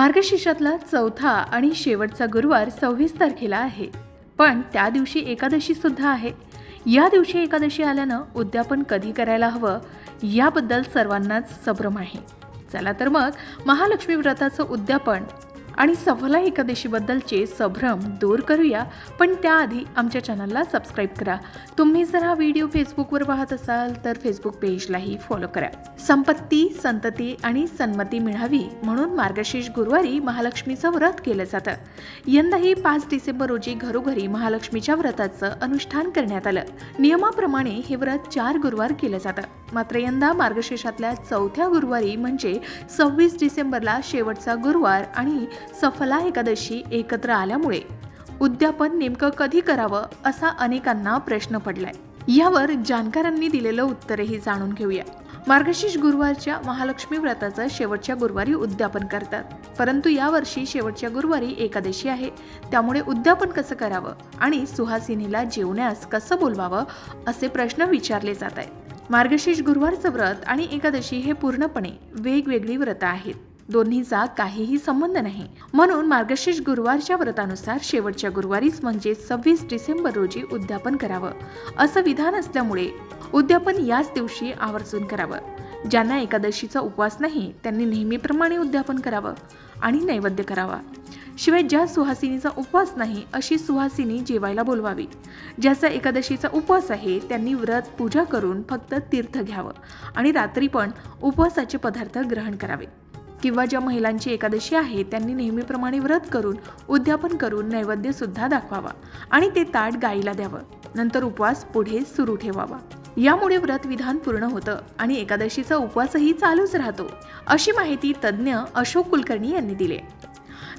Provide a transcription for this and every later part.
मार्गशीर्षातला चौथा आणि शेवटचा गुरुवार सव्वीस तारखेला आहे. पण त्या दिवशी एकादशी सुद्धा आहे. या दिवशी एकादशी आल्यानं उद्यापन कधी करायला हवं याबद्दल सर्वांनाच संभ्रम आहे. चला तर मग महालक्ष्मी व्रताचं उद्यापन आणि सफला एकादशीबद्दलचे संभ्रम दूर करूया पण त्याआधी आमच्या चॅनलला सबस्क्राईब करा. तुम्ही जर हा व्हिडिओ फेसबुकवर पाहत असाल तर फेसबुक पेजलाही फॉलो करा. संपत्ती संतती आणि सन्मती मिळावी म्हणून मार्गशीर्ष गुरुवारी महालक्ष्मीचं व्रत केलं जातं. यंदाही पाच डिसेंबर रोजी घरोघरी महालक्ष्मीच्या व्रताचं अनुष्ठान करण्यात आलं. नियमाप्रमाणे हे व्रत चार गुरुवार केलं जातं. मात्र यंदा मार्गशीर्षातल्या चौथ्या गुरुवारी म्हणजे सव्वीस डिसेंबरला शेवटचा गुरुवार आणि सफला एकादशी एकत्र आल्यामुळे उद्यापन नेमकं कधी करावं असा अनेकांना प्रश्न पडलाय. यावर जाणकारांनी दिलेलं उत्तरही जाणून घेऊया. मार्गशीर्ष गुरुवारच्या महालक्ष्मी व्रताचं शेवटच्या गुरुवारी उद्यापन करतात. परंतु यावर्षी शेवटच्या गुरुवारी एकादशी आहे. त्यामुळे उद्यापन कसं करावं आणि सुहासिनीला जेवण्यास कसं बोलवावं असे प्रश्न विचारले जात आहेत. मार्गशीर्ष गुरुवारचं व्रत आणि एकादशी हे पूर्णपणे वेगवेगळी व्रतं आहेत. दोन्हीचा काहीही संबंध नाही. म्हणून मार्गशीर्ष गुरुवारच्या व्रतानुसार शेवटच्या गुरुवारीच म्हणजे सव्वीस डिसेंबर रोजी उद्यापन करावं. असं विधान असल्यामुळे उद्यापन याच दिवशी आवर्जून करावं. ज्यांना एकादशीचा उपवास नाही त्यांनी नेहमीप्रमाणे उद्यापन करावं आणि नैवेद्य करावा. शिवाय ज्या सुहासिनीचा उपवास नाही अशी सुहासिनी जेवायला बोलवावी. ज्याचा एकादशीचा उपवास आहे त्यांनी व्रत पूजा करून फक्त तीर्थ घ्यावं आणि रात्री पण उपवासाचे पदार्थ ग्रहण करावे. किंवा ज्या महिलांची एकादशी आहे त्यांनी नेहमीप्रमाणे व्रत करून उद्यापन करून नैवेद्य सुद्धा दाखवावा आणि ते ताट गाईला द्यावं. नंतर उपवास पुढे सुरू ठेवावा. यामुळे व्रत विधान पूर्ण होतं आणि एकादशीचा उपवासही चालूच राहतो अशी माहिती तज्ज्ञ अशोक कुलकर्णी यांनी दिली.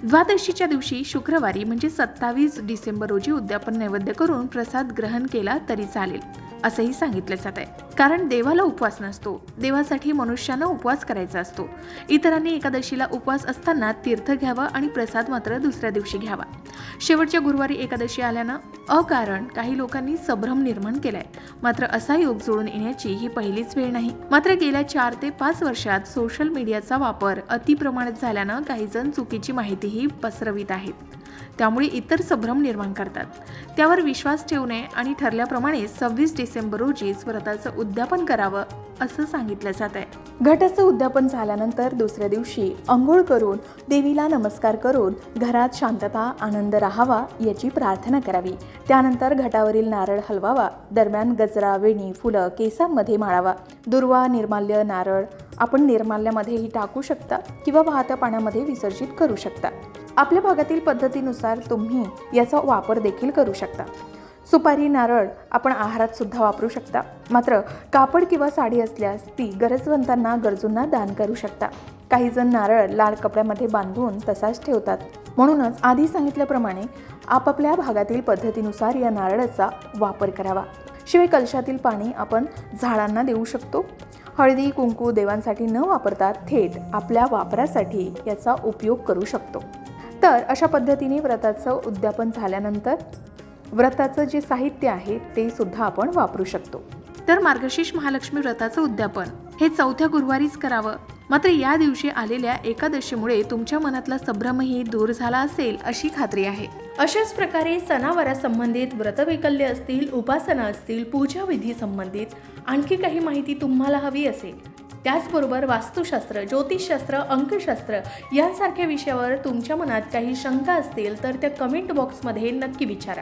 द्वादशीच्या दिवशी शुक्रवारी म्हणजे सत्तावीस डिसेंबर रोजी उद्यापन नैवेद्य करून प्रसाद ग्रहण केला तरी चालेल असंही सांगितलं जात आहे कारण देवाला उपवास नसतो. देवासाठी मनुष्यानं उपवास करायचा असतो. इतरांनी एकादशीला उपवास असताना तीर्थ घ्यावा आणि प्रसाद मात्र दुसऱ्या दिवशी घ्यावा. शेवटच्या गुरुवारी एकादशी आल्यानं अकारण काही लोकांनी संभ्रम निर्माण केलाय. मात्र असा योग जुळून येण्याची ही पहिलीच वेळ नाही. मात्र गेल्या चार ते पाच वर्षात सोशल मीडियाचा वापर अतिप्रमाणात झाल्यानं काही जण चुकीची माहितीही पसरवित आहेत. त्यामुळे इतर संभ्रम निर्माण करतात. त्यावर विश्वास ठेवू नये आणि ठरल्याप्रमाणे सव्वीस डिसेंबर रोजीच व्रताचं उद्यापन करावं असं सांगितलं जात आहे. घटाचं उद्यापन झाल्यानंतर दुसऱ्या दिवशी आंघोळ करून देवीला नमस्कार करून घरात शांतता आनंद राहावा याची प्रार्थना करावी. त्यानंतर घटावरील नारळ हलवावा. दरम्यान गजरा वेणी फुलं केसांमध्ये माळावा. दुर्वा निर्माल्य नारळ आपण निर्माल्यामध्येही टाकू शकता किंवा वाहत्या पाण्यामध्ये विसर्जित करू शकता. आपल्या भागातील पद्धतीनुसार तुम्ही याचा वापर देखील करू शकता. सुपारी नारळ आपण आहारात सुद्धा वापरू शकता. मात्र कापड किंवा साडी असल्यास ती गरजवंतांना गरजूंना दान करू शकता. काही जण नारळ लाल कपड्यामध्ये बांधून तसाच ठेवतात. म्हणूनच आधी सांगितल्याप्रमाणे आपापल्या भागातील पद्धतीनुसार या नारळाचा वापर करावा. शिवाय कलशातील पाणी आपण झाडांना देऊ शकतो. हळदी कुंकू देवांसाठी न वापरता थेट आपल्या वापरासाठी याचा उपयोग करू शकतो. तर अशा पद्धतीने व्रताचं उद्यापन झाल्यानंतर व्रताचं जे साहित्य आहे ते सुद्धा आपण वापरू शकतो. तर मार्गशीर्ष महालक्ष्मी व्रताचं उद्यापन हे चौथ्या गुरुवारीच करावं. मात्र या दिवशी आलेल्या एकादशीमुळे तुमच्या मनातला संभ्रमही दूर झाला असेल अशी खात्री आहे. अशाच प्रकारे सणावारासंबंधित व्रतवैकल्य असतील उपासना असतील पूजाविधी संबंधित आणखी काही माहिती तुम्हाला हवी असेल. त्याचबरोबर वास्तुशास्त्र ज्योतिषशास्त्र अंकशास्त्र यांसारख्या विषयावर तुमच्या मनात काही शंका असतील तर त्या कमेंट बॉक्समध्ये नक्की विचारा.